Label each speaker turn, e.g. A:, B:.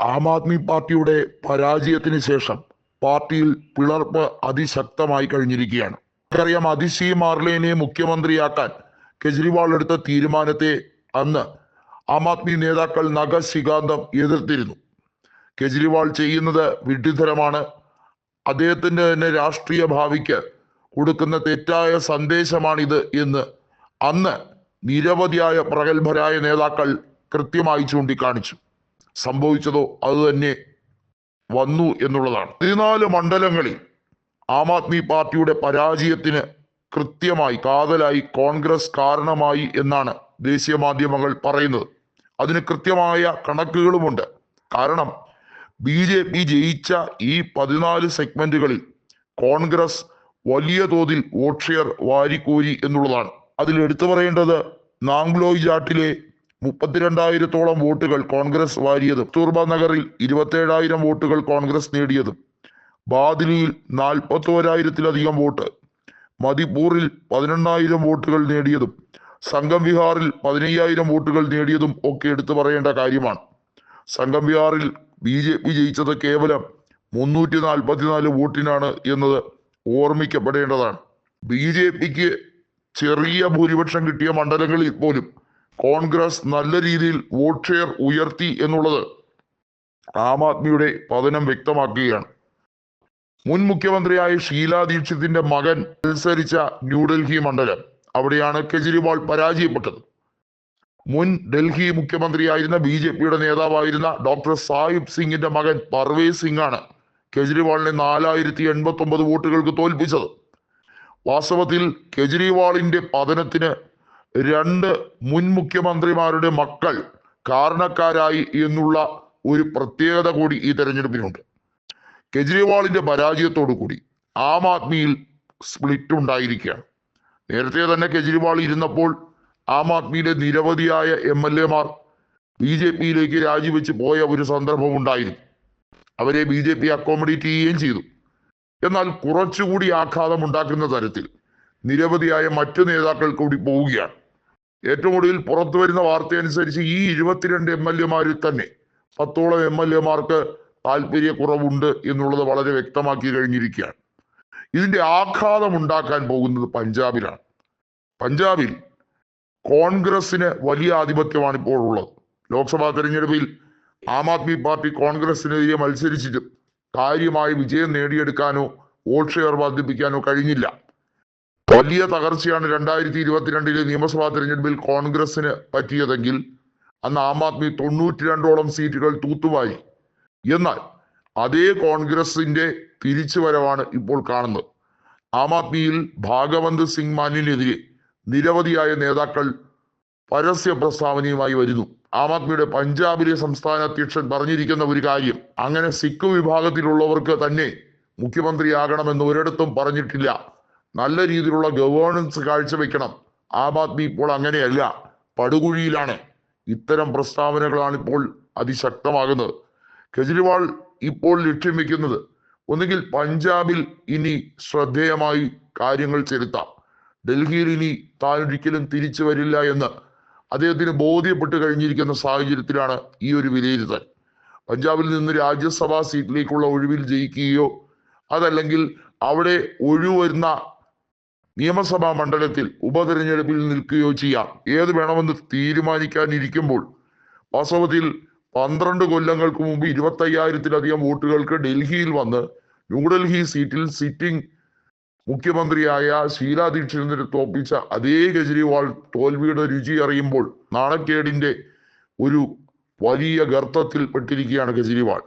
A: ആം ആദ്മി പാർട്ടിയുടെ പരാജയത്തിന് ശേഷം പാർട്ടിയിൽ പിളർപ്പ് അതിശക്തമായി കഴിഞ്ഞിരിക്കുകയാണ്. നമുക്കറിയാം അതിശി മാർലേനെ മുഖ്യമന്ത്രിയാക്കാൻ കെജ്രിവാൾ എടുത്ത തീരുമാനത്തെ അന്ന് ആം ആദ്മി നേതാക്കൾ നഖശികാന്തം എതിർത്തിരുന്നു. കെജ്രിവാൾ ചെയ്യുന്നത് വിഡ്ഢിതരമാണ്. അദ്ദേഹത്തിന്റെ തന്നെ രാഷ്ട്രീയ ഭാവിക്ക് കൊടുക്കുന്ന തെറ്റായ സന്ദേശമാണിത് എന്ന് അന്ന് നിരവധിയായ പ്രഗത്ഭരായ നേതാക്കൾ കൃത്യമായി ചൂണ്ടിക്കാണിച്ചു. സംഭവിച്ചതോ അതുതന്നെ വന്നു എന്നുള്ളതാണ്. പതിനാല് മണ്ഡലങ്ങളിൽ ആം ആദ്മി പാർട്ടിയുടെ പരാജയത്തിന് കൃത്യമായി കാതലായി കോൺഗ്രസ് കാരണമായി എന്നാണ് ദേശീയ മാധ്യമങ്ങൾ പറയുന്നത്. അതിന് കൃത്യമായ കണക്കുകളുമുണ്ട്. കാരണം ബി ജെ പി ജയിച്ച ഈ പതിനാല് സെഗ്മെന്റുകളിൽ കോൺഗ്രസ് വലിയ തോതിൽ വോട്ട് ഷെയർ വാരിക്കോരി എന്നുള്ളതാണ്. അതിൽ എടുത്തു പറയേണ്ടത് നാംഗ്ലോയ് ജാട്ടിലെ മുപ്പത്തിരണ്ടായിരത്തോളം വോട്ടുകൾ കോൺഗ്രസ് വാരിയതും. കസ്തൂർബ നഗറിൽ ഇരുപത്തേഴായിരം വോട്ടുകൾ കോൺഗ്രസ് നേടിയതും. ബാദിലിയിൽ നാൽപ്പത്തോരായിരത്തിലധികം വോട്ട്. മതിപ്പൂറിൽ പതിനെണ്ണായിരം വോട്ടുകൾ നേടിയതും. സംഘം വിഹാറിൽ പതിനയ്യായിരം വോട്ടുകൾ നേടിയതും ഒക്കെ എടുത്തു പറയേണ്ട കാര്യമാണ്. സംഘം വിഹാറിൽ ബി ജെ പി ജയിച്ചത് കേവലം മുന്നൂറ്റി നാൽപ്പത്തിനാല് വോട്ടിനാണ് എന്നത് ഓർമ്മിക്കപ്പെടേണ്ടതാണ്. ബി ജെ പിക്ക് ചെറിയ ഭൂരിപക്ഷം കിട്ടിയ മണ്ഡലങ്ങളിൽ പോലും കോൺഗ്രസ് നല്ല രീതിയിൽ വോട്ട് ഷെയർ ഉയർത്തി എന്നുള്ളത് ആം ആദ്മിയുടെ പതനം വ്യക്തമാക്കുകയാണ്. മുൻ മുഖ്യമന്ത്രിയായ ഷീല ദീക്ഷിതിന്റെ മകൻ മത്സരിച്ച ന്യൂഡൽഹി മണ്ഡലം. അവിടെയാണ് കെജ്രിവാൾ പരാജയപ്പെട്ടത്. മുൻ ഡൽഹി മുഖ്യമന്ത്രിയായിരുന്ന ബി ജെ പിയുടെ നേതാവായിരുന്ന ഡോക്ടർ സാഹിബ് സിംഗിന്റെ മകൻ പർവേസ് സിംഗ് ആണ് കെജ്രിവാളിനെ നാലായിരത്തി എൺപത്തി ഒമ്പത് വോട്ടുകൾക്ക് തോൽപ്പിച്ചത്. വാസ്തവത്തിൽ കെജ്രിവാളിന്റെ പതനത്തിന് രണ്ട് മുൻ മുഖ്യമന്ത്രിമാരുടെ മക്കൾ കാരണക്കാരായി എന്നുള്ള ഒരു പ്രത്യേകത കൂടി ഈ തെരഞ്ഞെടുപ്പിനുണ്ട്. കെജ്രിവാളിന്റെ പരാജയത്തോടു കൂടി ആം ആദ്മിയിൽ സ്പ്ലിറ്റ് ഉണ്ടായിരിക്കുകയാണ്. നേരത്തെ തന്നെ കെജ്രിവാൾ ഇരുന്നപ്പോൾ ആം ആദ്മിയിലെ നിരവധിയായ എം എൽ എമാർ ബി ജെ പിയിലേക്ക് രാജിവെച്ച് പോയ ഒരു സന്ദർഭം ഉണ്ടായിരുന്നു. അവരെ ബി ജെ പി അക്കോമഡേറ്റ് ചെയ്യുകയും ചെയ്തു. എന്നാൽ കുറച്ചുകൂടി ആഘാതം ഉണ്ടാക്കുന്ന തരത്തിൽ നിരവധിയായ മറ്റു നേതാക്കൾ കൂടി പോവുകയാണ്. ഏറ്റവും ഒടുവിൽ പുറത്തു വരുന്ന വാർത്ത അനുസരിച്ച് ഈ ഇരുപത്തിരണ്ട് എം എൽ എമാരിൽ തന്നെ പത്തോളം എം എൽ എമാർക്ക് താല്പര്യക്കുറവുണ്ട് എന്നുള്ളത് വളരെ വ്യക്തമാക്കി കഴിഞ്ഞിരിക്കുകയാണ്. ഇതിന്റെ ആഘാതം ഉണ്ടാക്കാൻ പോകുന്നത് പഞ്ചാബിലാണ്. പഞ്ചാബിൽ കോൺഗ്രസിന് വലിയ ആധിപത്യമാണ് ഇപ്പോൾ ഉള്ളത്. ലോക്സഭാ തെരഞ്ഞെടുപ്പിൽ ആം ആദ്മി പാർട്ടി കോൺഗ്രസിനെതിരെ മത്സരിച്ചിട്ടും കാര്യമായ വിജയം നേടിയെടുക്കാനോ വോട്ട് ഷെയർ വർദ്ധിപ്പിക്കാനോ കഴിഞ്ഞില്ല. വലിയ തകർച്ചയാണ് രണ്ടായിരത്തി ഇരുപത്തിരണ്ടിലെ നിയമസഭാ തെരഞ്ഞെടുപ്പിൽ കോൺഗ്രസിന് പറ്റിയതെങ്കിൽ അന്ന് ആം ആദ്മി തൊണ്ണൂറ്റി രണ്ടോളം സീറ്റുകൾ തൂത്തുവായി എന്നാൽ അതേ കോൺഗ്രസിന്റെ തിരിച്ചുവരവാണ് ഇപ്പോൾ കാണുന്നത്. ആം ആദ്മിയിൽ ഭാഗവന്ത് സിംഗ് മാനിനെതിരെ നിരവധിയായ നേതാക്കൾ പരസ്യ പ്രസ്താവനയുമായി വരുന്നു. ആം ആദ്മിയുടെ പഞ്ചാബിലെ സംസ്ഥാന അധ്യക്ഷൻ പറഞ്ഞിരിക്കുന്ന ഒരു കാര്യം അങ്ങനെ സിഖ് വിഭാഗത്തിലുള്ളവർക്ക് തന്നെ മുഖ്യമന്ത്രിയാകണമെന്ന് ഒരിടത്തും പറഞ്ഞിട്ടില്ല. നല്ല രീതിയിലുള്ള ഗവേണൻസ് കാഴ്ചവെക്കണം ആം ആദ്മി ഇപ്പോൾ അങ്ങനെയല്ല. പടുകുഴിയിലാണ്. ഇത്തരം പ്രസ്താവനകളാണ് ഇപ്പോൾ അതിശക്തമാകുന്നത്. കെജ്രിവാൾ ഇപ്പോൾ ലക്ഷ്യം വെക്കുന്നത് ഒന്നുകിൽ പഞ്ചാബിൽ ഇനി ശ്രദ്ധേയമായി കാര്യങ്ങൾ ചെലുത്താം. ഡൽഹിയിൽ ഇനി താൻ ഒരിക്കലും തിരിച്ചു വരില്ല എന്ന് അദ്ദേഹത്തിന് ബോധ്യപ്പെട്ട് കഴിഞ്ഞിരിക്കുന്ന സാഹചര്യത്തിലാണ് ഈ ഒരു വിലയിരുത്തൽ. പഞ്ചാബിൽ നിന്ന് രാജ്യസഭാ സീറ്റിലേക്കുള്ള ഒഴിവിൽ ജയിക്കുകയോ അതല്ലെങ്കിൽ അവിടെ ഒഴിവരുന്ന നിയമസഭാ മണ്ഡലത്തിൽ ഉപതെരഞ്ഞെടുപ്പിൽ നിൽക്കുകയോ ചെയ്യാം. ഏത് വേണമെന്ന് തീരുമാനിക്കാനിരിക്കുമ്പോൾ വാസ്തവത്തിൽ പന്ത്രണ്ട് കൊല്ലങ്ങൾക്ക് മുമ്പ് ഇരുപത്തയ്യായിരത്തിലധികം വോട്ടുകൾക്ക് ഡൽഹിയിൽ വന്ന് ന്യൂഡൽഹി സീറ്റിൽ സിറ്റിംഗ് മുഖ്യമന്ത്രിയായ ഷീല ദീക്ഷിതിനെ തോപ്പിച്ച അതേ കെജ്രിവാൾ തോൽവിയുടെ രുചി അറിയുമ്പോൾ നാണക്കേടിന്റെ ഒരു വലിയ ഗർത്തത്തിൽ പെട്ടിരിക്കുകയാണ് കെജ്രിവാൾ.